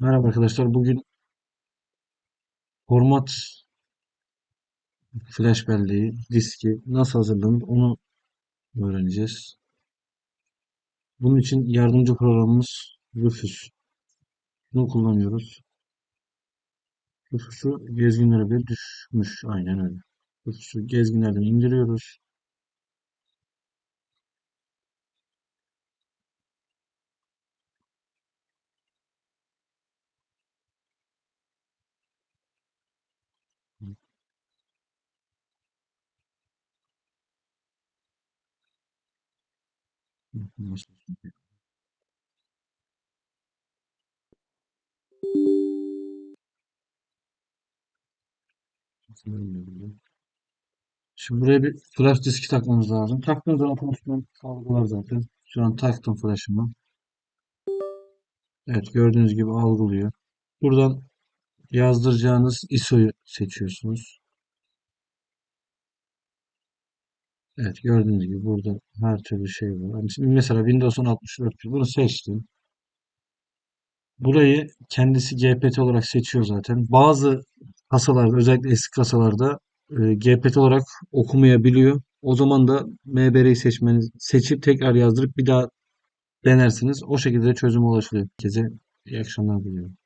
Merhaba arkadaşlar. Bugün format flash belleği, diski nasıl hazırlanır onu öğreneceğiz. Bunun için yardımcı programımız Rufus. Bunu kullanıyoruz. Rufus'u gezginlere bir düşmüş. Aynen öyle. Rufus'u gezginlerden indiriyoruz. Şimdi buraya bir flash diski takmamız lazım. Taktığımız zaman otomatikman algılar zaten. Şu an taktım flash'ımı. Evet gördüğünüz gibi algılıyor. Buradan yazdıracağınız ISO'yu seçiyorsunuz. Evet gördüğünüz gibi burada her türlü şey var. Yani Şimdi mesela Windows 10 64 bunu seçtim. Burayı kendisi GPT olarak seçiyor zaten. Bazı kasalarda özellikle eski kasalarda e, GPT olarak okumayabiliyor. O zaman da MBR'yi seçmeniz, seçip tekrar yazdırıp bir daha denersiniz. O şekilde çözüme ulaşılıyor. Herkese iyi akşamlar diliyorum.